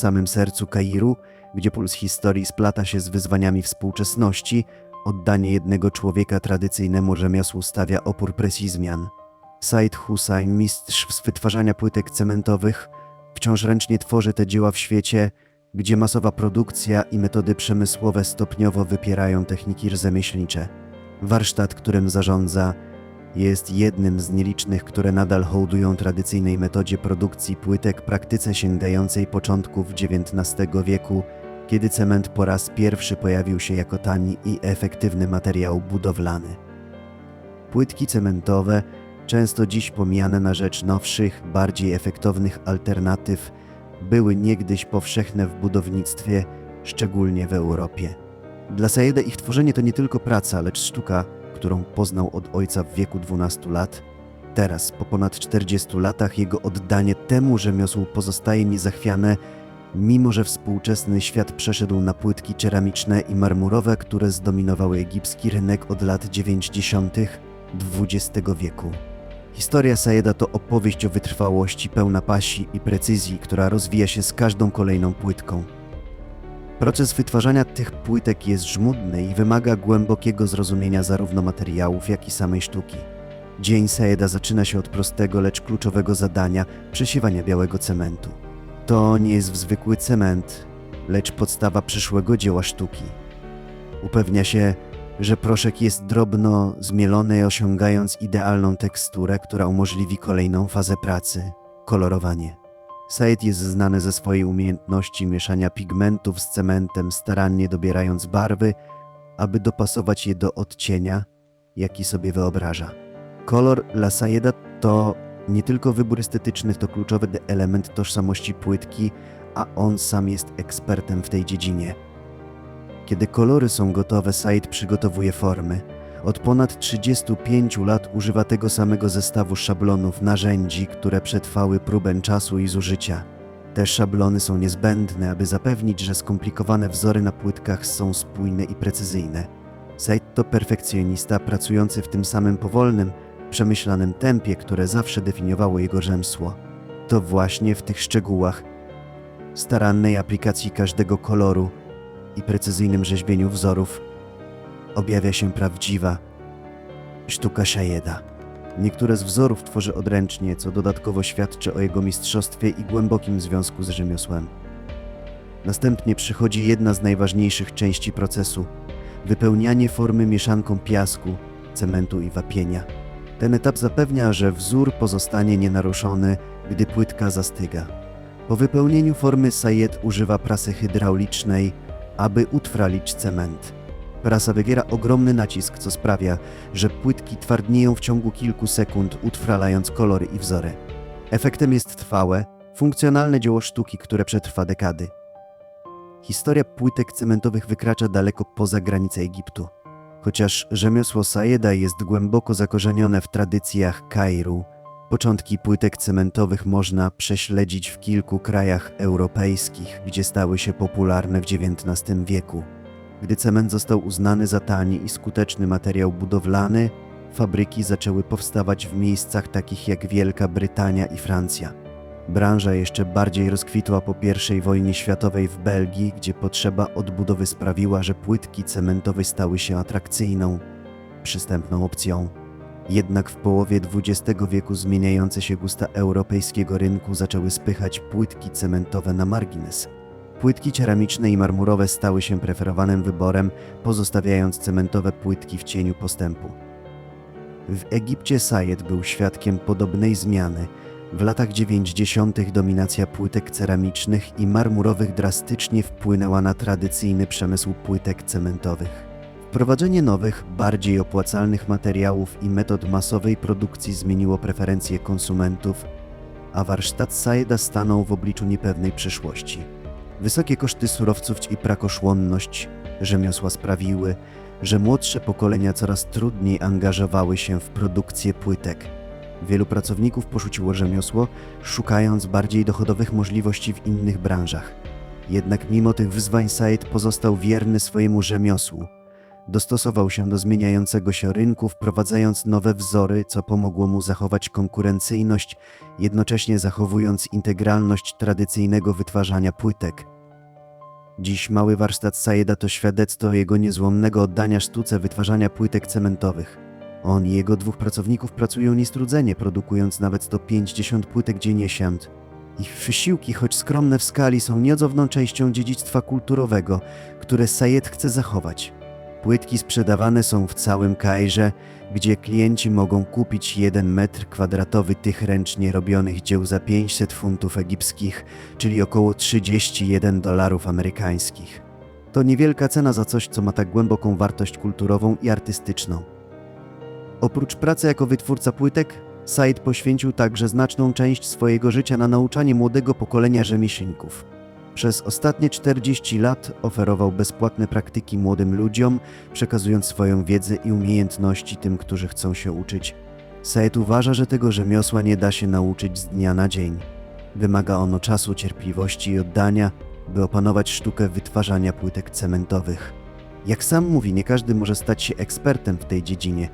samym sercu Kairu, gdzie puls historii splata się z wyzwaniami współczesności, oddanie jednego człowieka tradycyjnemu rzemiosłu stawia opór presji zmian. Said Hussein, mistrz wytwarzania płytek cementowych, wciąż ręcznie tworzy te dzieła w świecie, gdzie masowa produkcja i metody przemysłowe stopniowo wypierają techniki rzemieślnicze. Warsztat, którym zarządza, jest jednym z nielicznych, które nadal hołdują tradycyjnej metodzie produkcji płytek, praktyce sięgającej początków XIX wieku, kiedy cement po raz pierwszy pojawił się jako tani i efektywny materiał budowlany. Płytki cementowe, często dziś pomijane na rzecz nowszych, bardziej efektownych alternatyw, były niegdyś powszechne w budownictwie, szczególnie w Europie. Dla Saida ich tworzenie to nie tylko praca, lecz sztuka, którą poznał od ojca w wieku 12 lat. Teraz, po ponad 40 latach, jego oddanie temu rzemiosłu pozostaje niezachwiane, mimo że współczesny świat przeszedł na płytki ceramiczne i marmurowe, które zdominowały egipski rynek od lat 90. XX wieku. Historia Saeda to opowieść o wytrwałości pełna pasi i precyzji, która rozwija się z każdą kolejną płytką. Proces wytwarzania tych płytek jest żmudny i wymaga głębokiego zrozumienia zarówno materiałów, jak i samej sztuki. Dzień Saeda zaczyna się od prostego, lecz kluczowego zadania przesiewania białego cementu. To nie jest zwykły cement, lecz podstawa przyszłego dzieła sztuki. Upewnia się, że proszek jest drobno zmielony, osiągając idealną teksturę, która umożliwi kolejną fazę pracy kolorowanie. Said jest znany ze swojej umiejętności mieszania pigmentów z cementem, starannie dobierając barwy, aby dopasować je do odcienia, jaki sobie wyobraża. Kolor dla Saida to nie tylko wybór estetyczny, to kluczowy element tożsamości płytki, a on sam jest ekspertem w tej dziedzinie. Kiedy kolory są gotowe, Said przygotowuje formy. Od ponad 35 lat używa tego samego zestawu szablonów, narzędzi, które przetrwały próbę czasu i zużycia. Te szablony są niezbędne, aby zapewnić, że skomplikowane wzory na płytkach są spójne i precyzyjne. Said to perfekcjonista pracujący w tym samym powolnym, przemyślanym tempie, które zawsze definiowało jego rzemsło. To właśnie w tych szczegółach, starannej aplikacji każdego koloru i precyzyjnym rzeźbieniu wzorów objawia się prawdziwa sztuka Szajeda. Niektóre z wzorów tworzy odręcznie, co dodatkowo świadczy o jego mistrzostwie i głębokim związku z rzemiosłem. Następnie przychodzi jedna z najważniejszych części procesu wypełnianie formy mieszanką piasku, cementu i wapienia. Ten etap zapewnia, że wzór pozostanie nienaruszony, gdy płytka zastyga. Po wypełnieniu formy Sayed używa prasy hydraulicznej, aby utrwalić cement. Prasa wywiera ogromny nacisk, co sprawia, że płytki twardnieją w ciągu kilku sekund, utrwalając kolory i wzory. Efektem jest trwałe, funkcjonalne dzieło sztuki, które przetrwa dekady. Historia płytek cementowych wykracza daleko poza granice Egiptu. Chociaż rzemiosło Saeda jest głęboko zakorzenione w tradycjach Kairu, początki płytek cementowych można prześledzić w kilku krajach europejskich, gdzie stały się popularne w XIX wieku. Gdy cement został uznany za tani i skuteczny materiał budowlany, fabryki zaczęły powstawać w miejscach takich jak Wielka Brytania i Francja. Branża jeszcze bardziej rozkwitła po I wojnie światowej w Belgii, gdzie potrzeba odbudowy sprawiła, że płytki cementowe stały się atrakcyjną, przystępną opcją. Jednak w połowie XX wieku zmieniające się gusta europejskiego rynku zaczęły spychać płytki cementowe na margines. Płytki ceramiczne i marmurowe stały się preferowanym wyborem, pozostawiając cementowe płytki w cieniu postępu. W Egipcie Sayed był świadkiem podobnej zmiany. W latach 90. dominacja płytek ceramicznych i marmurowych drastycznie wpłynęła na tradycyjny przemysł płytek cementowych. Wprowadzenie nowych, bardziej opłacalnych materiałów i metod masowej produkcji zmieniło preferencje konsumentów, a warsztat Saeda stanął w obliczu niepewnej przyszłości. Wysokie koszty surowców i prakoszłonność rzemiosła sprawiły, że młodsze pokolenia coraz trudniej angażowały się w produkcję płytek. Wielu pracowników porzuciło rzemiosło, szukając bardziej dochodowych możliwości w innych branżach. Jednak mimo tych wyzwań Said pozostał wierny swojemu rzemiosłu. Dostosował się do zmieniającego się rynku, wprowadzając nowe wzory, co pomogło mu zachować konkurencyjność, jednocześnie zachowując integralność tradycyjnego wytwarzania płytek. Dziś mały warsztat Saida to świadectwo jego niezłomnego oddania sztuce wytwarzania płytek cementowych. On i jego dwóch pracowników pracują niestrudzenie, produkując nawet 150 płytek dziennie. Ich wysiłki, choć skromne w skali, są nieodzowną częścią dziedzictwa kulturowego, które Sayed chce zachować. Płytki sprzedawane są w całym Kairze, gdzie klienci mogą kupić 1 metr kwadratowy tych ręcznie robionych dzieł za 500 funtów egipskich, czyli około 31 dolarów amerykańskich. To niewielka cena za coś, co ma tak głęboką wartość kulturową i artystyczną. Oprócz pracy jako wytwórca płytek, Said poświęcił także znaczną część swojego życia na nauczanie młodego pokolenia rzemieślników. Przez ostatnie 40 lat oferował bezpłatne praktyki młodym ludziom, przekazując swoją wiedzę i umiejętności tym, którzy chcą się uczyć. Said uważa, że tego rzemiosła nie da się nauczyć z dnia na dzień. Wymaga ono czasu, cierpliwości i oddania, by opanować sztukę wytwarzania płytek cementowych. Jak sam mówi, nie każdy może stać się ekspertem w tej dziedzinie.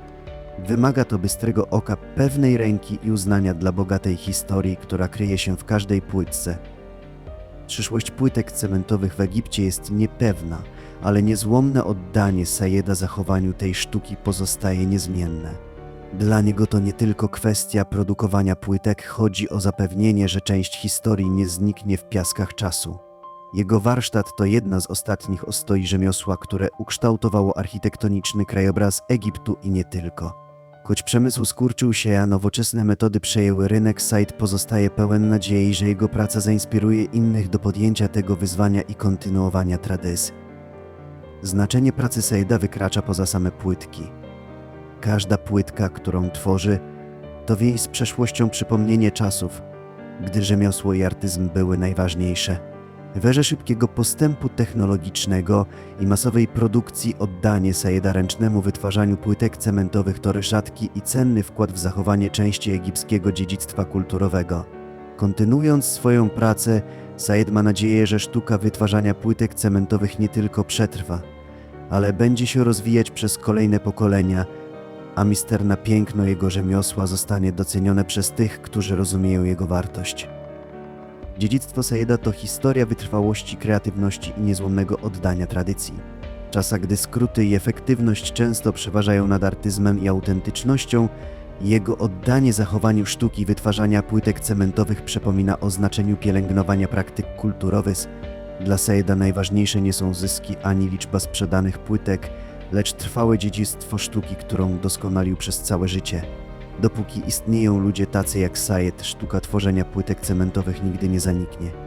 Wymaga to bystrego oka, pewnej ręki i uznania dla bogatej historii, która kryje się w każdej płytce. Przyszłość płytek cementowych w Egipcie jest niepewna, ale niezłomne oddanie Sayeda zachowaniu tej sztuki pozostaje niezmienne. Dla niego to nie tylko kwestia produkowania płytek, chodzi o zapewnienie, że część historii nie zniknie w piaskach czasu. Jego warsztat to jedna z ostatnich ostoi rzemiosła, które ukształtowało architektoniczny krajobraz Egiptu i nie tylko. Choć przemysł skurczył się, a nowoczesne metody przejęły rynek, Said pozostaje pełen nadziei, że jego praca zainspiruje innych do podjęcia tego wyzwania i kontynuowania tradycji. Znaczenie pracy Saida wykracza poza same płytki. Każda płytka, którą tworzy, to więź z przeszłością przypomnienie czasów, gdy rzemiosło i artyzm były najważniejsze. W erze szybkiego postępu technologicznego i masowej produkcji oddanie Saida ręcznemu wytwarzaniu płytek cementowych to rzadki i cenny wkład w zachowanie części egipskiego dziedzictwa kulturowego. Kontynuując swoją pracę, Said ma nadzieję, że sztuka wytwarzania płytek cementowych nie tylko przetrwa, ale będzie się rozwijać przez kolejne pokolenia, a misterne piękno jego rzemiosła zostanie docenione przez tych, którzy rozumieją jego wartość. Dziedzictwo Sayeda to historia wytrwałości, kreatywności i niezłomnego oddania tradycji. W czasach, gdy skróty i efektywność często przeważają nad artyzmem i autentycznością, jego oddanie zachowaniu sztuki wytwarzania płytek cementowych przypomina o znaczeniu pielęgnowania praktyk kulturowych. Dla Sayeda najważniejsze nie są zyski ani liczba sprzedanych płytek, lecz trwałe dziedzictwo sztuki, którą doskonalił przez całe życie. Dopóki istnieją ludzie tacy jak Sayed, sztuka tworzenia płytek cementowych nigdy nie zaniknie.